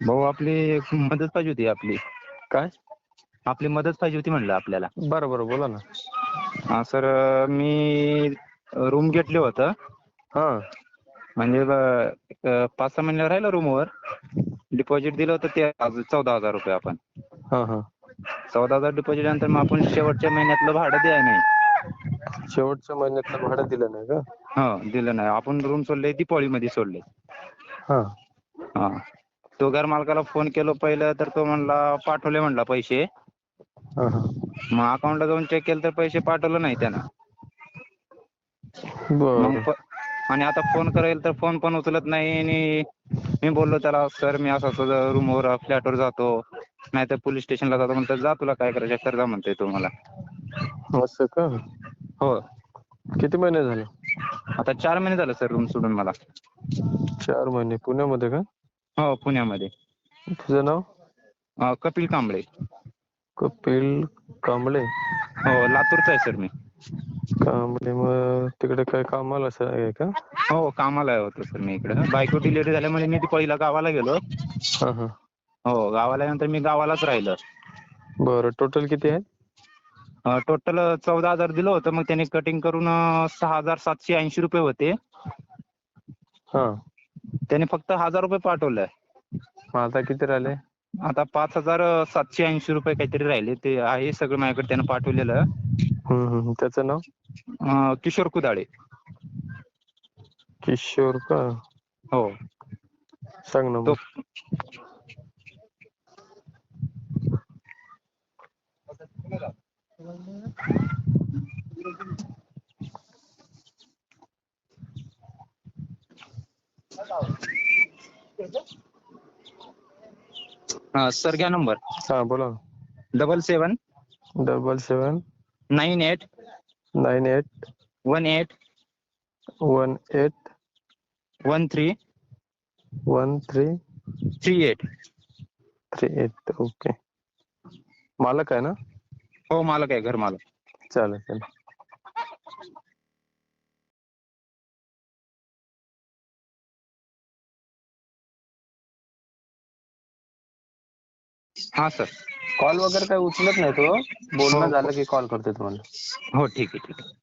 भाऊ आपली एक मदत पाहिजे होती आपली. काय? आपली मदत पाहिजे होती म्हणलं आपल्याला. बरं बरं बोला ना. हा सर मी रूम घेतलं होतं. हा. म्हणजे ब- पाच सहा महिने राहिलं रूमवर. डिपॉझिट दिलं होतं ते आज चौदा हजार रुपये आपण. हा हा. चौदा हजार डिपॉझिट नंतर मग आपण शेवटच्या महिन्यातलं भाडं द्याय नाही. शेवटच्या महिन्यातलं भाडं दिलं नाही का? हो दिलं नाही. आपण रूम सोडले दिपावळीमध्ये सोडले. हा. हा. तो घर मालकाला फोन केलो पहिलं तर तो म्हणला पाठवले म्हणला पैसे. हा हा. मग अकाउंटला जाऊन चेक केलं तर पैसे पाठवलं नाही त्यानं. बरं. मग प- आणि आता फोन करेल तर फोन पण उचलत नाही आणि मी बोललो त्याला सर मी असं असं रूमवर फ्लॅटवर जातो. नाहीतर पोलीस स्टेशनला जातो. म्हणतो जा तुला काय करायचं तर जा म्हणतोय तो मला. असं का? हो. किती महिने झाले? आता चार महिने झाले सर रूम सोडून मला. चार महिने. पुण्यामध्ये का? हो पुण्यामध्ये. तुझं नाव? अं, कपिल कांबळे. कपिल कांबळे? हो लातूरचा आहे सर मी. कांबळे मग तिकडे काय कामाला असं आहे का? हो कामाला होतो सर मी इकडे. बायको डिलिव्हरी झाल्यामुळे मी पहिला गावाला गेलो. हा हा. हो गावाला नंतर मी गावालाच राहिलो. बरं टोटल किती आहे? टोटल चौदा हजार दिलं होतं मग त्याने कटिंग करून अं, सहा हजार सातशे ऐंशी रुपये होते. हा. त्याने फक्त हजार रुपये पाठवले. आता किती राहिले? आता पाच हजार सातशे ऐंशी रुपये काहीतरी राहिले. ते आहे सगळं माझ्याकडे त्यानं पाठवलेलं. त्याचं नाव? किशोर कुदाळे. किशोर का? हो. सांग ना तो सर घ्या नंबर हा बोला double seven double seven nine eight nine eight one eight one eight one three one three three eight three eight okay मालक आहे ना? हो मालक आहे घर मालक. चालेल चालेल. हा सर कॉल वगैरे काही उचलत नाही तो. बोलणं झालं की कॉल करते तुम्हाला. हो ठीक आहे ठीक आहे.